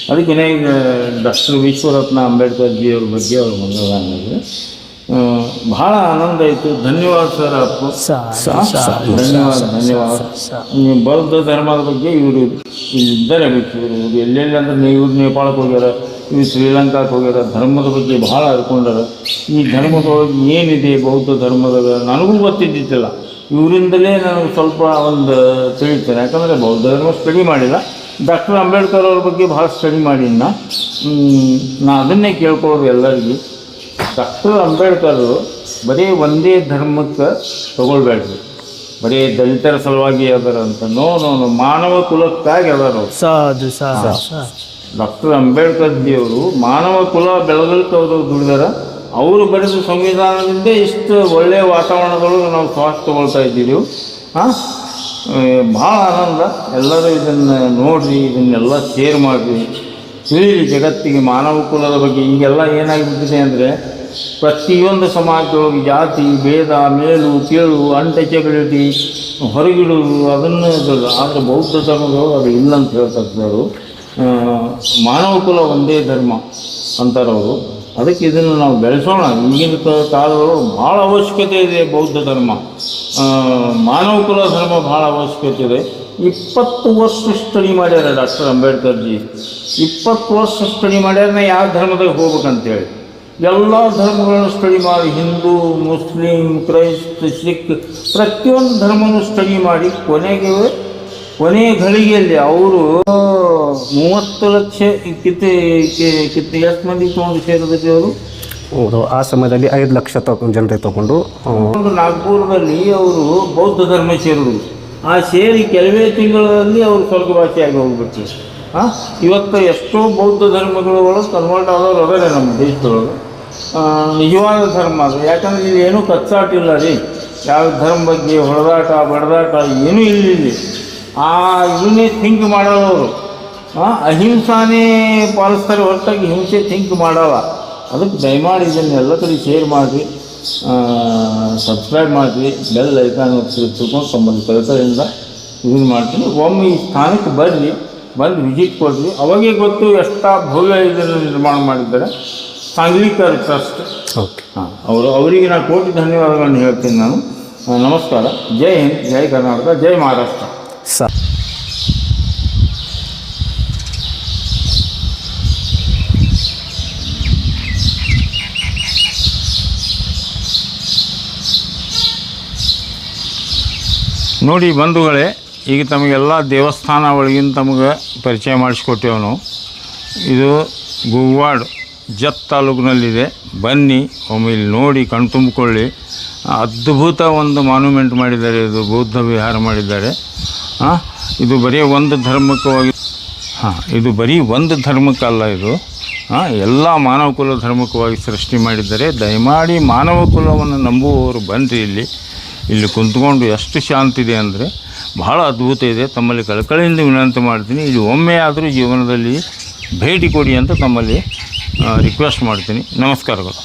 ಅದಕ್ಕೆ ಡಾಕ್ಟರ್ ವಿಶ್ವರತ್ನ ಅಂಬೇಡ್ಕರ್ ಜಿ ಅವ್ರ ಬಗ್ಗೆ ಅವ್ರು ಅನ್ನೋದು ಬಹಳ ಆನಂದ ಆಯಿತು. ಧನ್ಯವಾದ ಸರ್ ಅಪ್ಪು ಧನ್ಯವಾದ ಧನ್ಯವಾದ. ನೀವು ಬೌದ್ಧ ಧರ್ಮದ ಬಗ್ಗೆ ಇವರು ಇದ್ದಾರೆ ಇವರು ಎಲ್ಲೆಲ್ಲಿ ಅಂದ್ರೆ ನೀವು ಇವ್ರು ನೇಪಾಳಕ್ಕೆ ಹೋಗ್ಯಾರ ಇವ್ರು ಶ್ರೀಲಂಕಾಕ್ಕೆ ಹೋಗ್ಯಾರ ಧರ್ಮದ ಬಗ್ಗೆ ಬಹಳ ಅರ್ಕೊಂಡಾರ. ಈ ಧರ್ಮದೊಳಗೆ ಏನಿದೆ ಬೌದ್ಧ ಧರ್ಮದ ನನಗೂ ಗೊತ್ತಿದ್ದಿತ್ತಿಲ್ಲ ಇವರಿಂದಲೇ ನಾನು ಸ್ವಲ್ಪ ಒಂದು ತಿಳಿತೇನೆ. ಯಾಕಂದರೆ ಬೌದ್ಧ ಧರ್ಮ ಸ್ಟಡಿ ಮಾಡಿಲ್ಲ. ಡಾಕ್ಟರ್ ಅಂಬೇಡ್ಕರ್ ಅವ್ರ ಬಗ್ಗೆ ಭಾಳ ಸ್ಟಡಿ ಮಾಡಿದ್ದ ನಾನು ನಾ ಅದನ್ನೇ ಕೇಳ್ಕೊಳ್ಳೋದು ಎಲ್ಲರಿಗೂ. ಡಾಕ್ಟರ್ ಅಂಬೇಡ್ಕರ್ ಬರೀ ಒಂದೇ ಧರ್ಮಕ್ಕೆ ತಗೊಳ್ಬೇಡ್ರಿ. ಬರೀ ದಲಿತರ ಸಲುವಾಗಿ ಅದರ ಅಂತ. ನೋ ನೋ ನೋ ಮಾನವ ಕುಲಕ್ಕಾಗಿ ಅದರ ಸಾಧು ಡಾಕ್ಟರ್ ಅಂಬೇಡ್ಕರ್ ದೇವರು ಮಾನವ ಕುಲ ಬೆಳಗಲಿಕ್ಕೆ ದುಡಿದಾರ. ಅವರು ಬರೆದ ಸಂವಿಧಾನದಿಂದ ಇಷ್ಟು ಒಳ್ಳೆಯ ವಾತಾವರಣದೊಳಗೆ ನಾವು ಶ್ವಾಸ ತಗೊಳ್ತಾ ಇದ್ದೀವಿ. ಹಾಂ? ಭಾಳ ಆನಂದ. ಎಲ್ಲರೂ ಇದನ್ನು ನೋಡಿರಿ ಇದನ್ನೆಲ್ಲ ಶೇರ್ ಮಾಡಿರಿ. ತಿಳಿರಿ ಜಗತ್ತಿಗೆ ಮಾನವ ಕುಲದ ಬಗ್ಗೆ ಈಗೆಲ್ಲ ಏನಾಗಿಬಿಟ್ಟಿದೆ ಅಂದರೆ ಪ್ರತಿಯೊಂದು ಸಮಾಜದೊಳಗೆ ಜಾತಿ, ಭೇದ, ಮೇಲು, ಕೀಳು ಅಂಟಚೆಬಿಲಿಟಿ ಹೊರಗಿಡುವುದು ಅದನ್ನು ಆದರೆ ಬೌದ್ಧ ಧರ್ಮದವರು ಅದು ಇಲ್ಲ ಅಂತ ಹೇಳ್ತಾರೆ ಮಾನವ ಕುಲ ಒಂದೇ ಧರ್ಮ ಅಂತಾರವರು. ಅದಕ್ಕೆ ಇದನ್ನು ನಾವು ಬೆಳೆಸೋಣ. ಈಗಿನ ಕಾಲದವರು ಭಾಳ ಅವಶ್ಯಕತೆ ಇದೆ ಬೌದ್ಧ ಧರ್ಮ. ಮಾನವ ಕುಲ ಧರ್ಮ ಭಾಳ ಅವಶ್ಯಕತೆ ಇದೆ. ಇಪ್ಪತ್ತು ವರ್ಷ ಸ್ಟಡಿ ಮಾಡ್ಯಾರ ಡಾಕ್ಟರ್ ಅಂಬೇಡ್ಕರ್ ಜಿ ಇಪ್ಪತ್ತು ವರ್ಷ ಸ್ಟಡಿ ಮಾಡ್ಯಾರ ನಾ ಯಾವ ಧರ್ಮದಾಗ ಹೋಗ್ಬೇಕಂತೇಳಿ. ಎಲ್ಲ ಧರ್ಮಗಳನ್ನು ಸ್ಟಡಿ ಮಾಡಿ ಹಿಂದೂ ಮುಸ್ಲಿಂ ಕ್ರೈಸ್ತ ಸಿಖ್ ಪ್ರತಿಯೊಂದು ಧರ್ಮನೂ ಸ್ಟಡಿ ಮಾಡಿ ಕೊನೆಗೆ ಕೊನೆಯ ಘಳಿಗೆಯಲ್ಲಿ ಅವರು ಮೂವತ್ತು ಲಕ್ಷ ಕಿತ್ತೆ ಕಿತ್ತೆ ಎಷ್ಟು ಮಂದಿ ತೊಗೊಂಡು ಸೇರಿದಕ್ಕೆ ಅವರು? ಹೌದು ಆ ಸಮಯದಲ್ಲಿ ಐದು ಲಕ್ಷ ತಗೊಂಡು ಜನರಿಗೆ ತಗೊಂಡು ನಾಗ್ಪುರದಲ್ಲಿ ಅವರು ಬೌದ್ಧ ಧರ್ಮ ಸೇರಿದ್ರು. ಆ ಸೇರಿ ಕೆಲವೇ ತಿಂಗಳಲ್ಲಿ ಅವರು ಸ್ವರ್ಗವಾಸಿಯಾಗಿ ಹೋಗ್ಬಿಟ್ಟು ಹಾಂ ಇವತ್ತು ಎಷ್ಟೋ ಬೌದ್ಧ ಧರ್ಮಗಳು ಒಳಗೆ ಕನ್ವರ್ಟ್ ಆದವ್ರು ಅದೇ ನಮ್ಮ ದೇಶದೊಳಗೆ ನಿಜವಾದ ಧರ್ಮ ಅದು. ಯಾಕಂದ್ರೆ ಇಲ್ಲಿ ಏನೂ ಕಚ್ಚಾಟಿಲ್ಲ ರೀ. ಯಾವ ಧರ್ಮ ಬಗ್ಗೆ ಹೊಡೆದಾಟ ಬಡದಾಟ ಏನೂ ಇಲ್ಲ ಆ ಇದನ್ನೇ ಥಿಂಕ್ ಮಾಡೋರು ಹಾಂ ಅಹಿಂಸಾನೇ ಪಾಲಿಸ್ತಾರೆ ಹೊರತಾಗಿ ಹಿಂಸೆ ಥಿಂಕ್ ಮಾಡಲ್ಲ. ಅದಕ್ಕೆ ದಯಮಾಡಿ ಇದನ್ನೆಲ್ಲ ಕಡೆ ಶೇರ್ ಮಾಡಿರಿ. ಸಬ್ಸ್ಕ್ರೈಬ್ ಮಾಡಿರಿ ಬೆಲ್ ಐಕಾನ್ ತಿಳ್ಕೊಂಡು ತೊಂಬತ್ತು ಕೆಲಸದಿಂದ ಯೂಸ್ ಮಾಡ್ತೀನಿ. ಒಮ್ಮೆ ಈ ಸ್ಥಾನಕ್ಕೆ ಬರಲಿ ಬಂದು ವಿಸಿಟ್ ಕೊಡ್ರಿ ಅವಾಗೇ ಗೊತ್ತು ಎಷ್ಟು ಭವ್ಯ ಇದನ್ನು ನಿರ್ಮಾಣ ಮಾಡಿದ್ದಾರೆ. ಸಾಂಗ್ಲಿಕರ್ ಟ್ರಸ್ಟ್. ಓಕೆ. ಹಾಂ ಅವರು ಅವರಿಗೆ ನಾನು ಕೋಟಿ ಧನ್ಯವಾದಗಳನ್ನು ಹೇಳ್ತೀನಿ ನಾನು. ನಮಸ್ಕಾರ. ಜೈ ಹಿಂದ್ ಜೈ ಕರ್ನಾಟಕ ಜೈ ಮಹಾರಾಷ್ಟ್ರ. ಸ ನೋಡಿ ಬಂಧುಗಳೇ, ಈಗ ತಮಗೆಲ್ಲ ದೇವಸ್ಥಾನ ಒಳಗಿನ ತಮಗೆ ಪರಿಚಯ ಮಾಡಿಸ್ಕೊಟ್ಟೇವೆ ನಾವು. ಇದು ಗುಗ್ವಾಡ್ ಜತ್ ತಾಲೂಕಿನಲ್ಲಿದೆ. ಬನ್ನಿ, ಒಮ್ಮೆ ಇಲ್ಲಿ ನೋಡಿ ಕಣ್ತುಂಬಿಕೊಳ್ಳಿ ಅದ್ಭುತ ಒಂದು ಮಾನ್ಯುಮೆಂಟ್ ಮಾಡಿದ್ದಾರೆ, ಇದು ಬೌದ್ಧ ವಿಹಾರ ಮಾಡಿದ್ದಾರೆ. ಹಾಂ ಇದು ಬರೀ ಒಂದು ಧರ್ಮಕ್ಕವಾಗಿ ಹಾಂ, ಇದು ಬರೀ ಒಂದು ಧರ್ಮಕ್ಕಲ್ಲ ಇದು. ಹಾಂ ಎಲ್ಲ ಮಾನವ ಕುಲ ಧರ್ಮಕ್ಕವಾಗಿ ಸೃಷ್ಟಿ ಮಾಡಿದ್ದಾರೆ. ದಯಮಾಡಿ ಮಾನವ ಕುಲವನ್ನು ನಂಬುವವರು ಬನ್ನಿರಿ ಇಲ್ಲಿ. ಇಲ್ಲಿ ಕುಂತ್ಕೊಂಡು ಎಷ್ಟು ಶಾಂತಿ ಇದೆ ಅಂದರೆ ಬಹಳ ಅದ್ಭುತ ಇದೆ. ತಮ್ಮಲ್ಲಿ ಕಳಕಳಿಯಿಂದ ವಿನಂತಿ ಮಾಡ್ತೀನಿ. ಇಲ್ಲಿ ಒಮ್ಮೆ ಆದರೂ ಜೀವನದಲ್ಲಿ ಭೇಟಿ ಕೊಡಿ ಅಂತ ತಮ್ಮಲ್ಲಿ ರಿಕ್ವೆಸ್ಟ್ ಮಾಡ್ತೀನಿ. ನಮಸ್ಕಾರಗಳು.